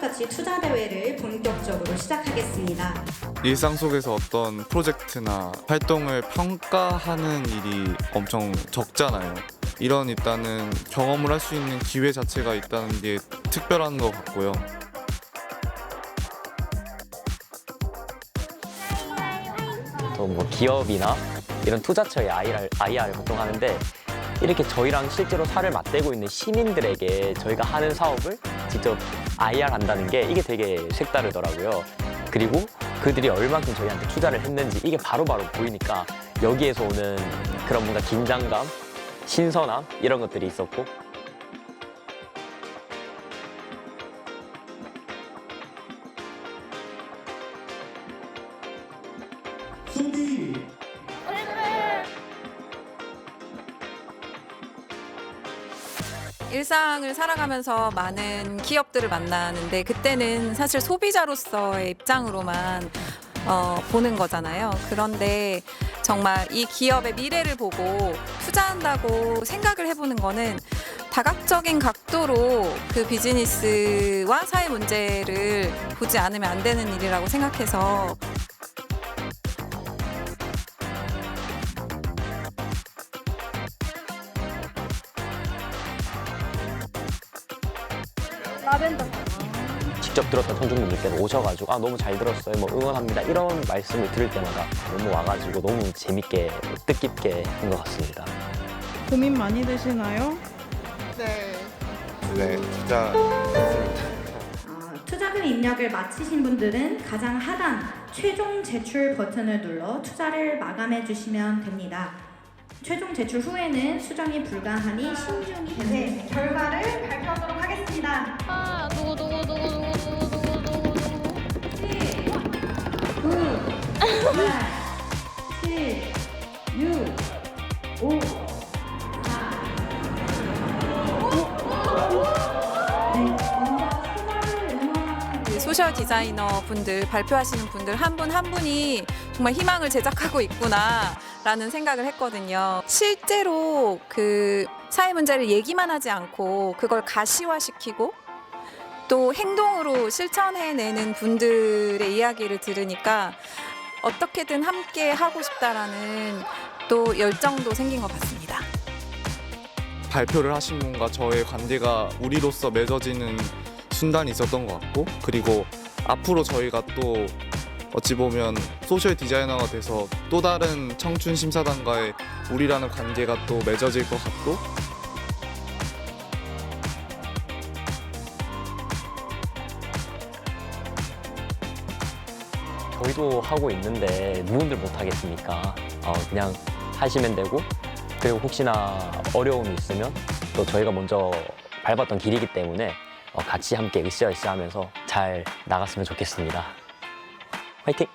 같이 투자 대회를 본격적으로 시작하겠습니다. 일상 속에서 어떤 프로젝트나 활동을 평가하는 일이 엄청 적잖아요. 이런 일단은 경험을 할 수 있는 기회 자체가 있다는 게 특별한 것 같고요. 또 뭐 기업이나 이런 투자처의 IR, IR을 보통 하는데 이렇게 저희랑 실제로 살을 맞대고 있는 시민들에게 저희가 하는 사업을 직접 IR 한다는 게 이게 되게 색다르더라고요. 그리고 그들이 얼만큼 저희한테 투자를 했는지 이게 바로바로 보이니까 여기에서 오는 그런 뭔가 긴장감, 신선함 이런 것들이 있었고 일상을 살아가면서 많은 기업들을 만나는데 그때는 사실 소비자로서의 입장으로만 어, 보는 거잖아요. 그런데 정말 이 기업의 미래를 보고 투자한다고 생각을 해보는 거는 다각적인 각도로 그 비즈니스와 사회 문제를 보지 않으면 안 되는 일이라고 생각해서 직접 들었던 청중분들께서 오셔가지고 아 너무 잘 들었어요 뭐 응원합니다 이런 말씀을 들을 때마다 너무 와가지고 너무 재밌게 뜻깊게 한 것 같습니다. 고민 많이 되시나요? 네, 진짜 어, 투자금 입력을 마치신 분들은 가장 하단 최종 제출 버튼을 눌러 투자를 마감해 주시면 됩니다. 최종 제출 후에는 수정이 불가하니 신중히 네, 결과를 발표하도록 하겠습니다. 7, 6, 5, 4. 네, 소셜 디자이너 분들 발표하시는 분들 한 분 한 분이 정말 희망을 제작하고 있구나 라는 생각을 했거든요. 실제로 그 사회 문제를 얘기만 하지 않고 그걸 가시화시키고 또 행동으로 실천해내는 분들의 이야기를 들으니까 어떻게든 함께 하고 싶다라는 또 열정도 생긴 것 같습니다. 발표를 하신 분과 저의 관계가 우리로서 맺어지는 순간이 있었던 것 같고 그리고 앞으로 저희가 또 어찌 보면 소셜 디자이너가 돼서 또 다른 청춘 심사단과의 우리라는 관계가 또 맺어질 것 같고 저희도 하고 있는데 누군들 못 하겠습니까? 어, 그냥 하시면 되고 그리고 혹시나 어려움이 있으면 또 저희가 먼저 밟았던 길이기 때문에 어, 같이 함께 으쌰으쌰 하면서 잘 나갔으면 좋겠습니다. 화이팅!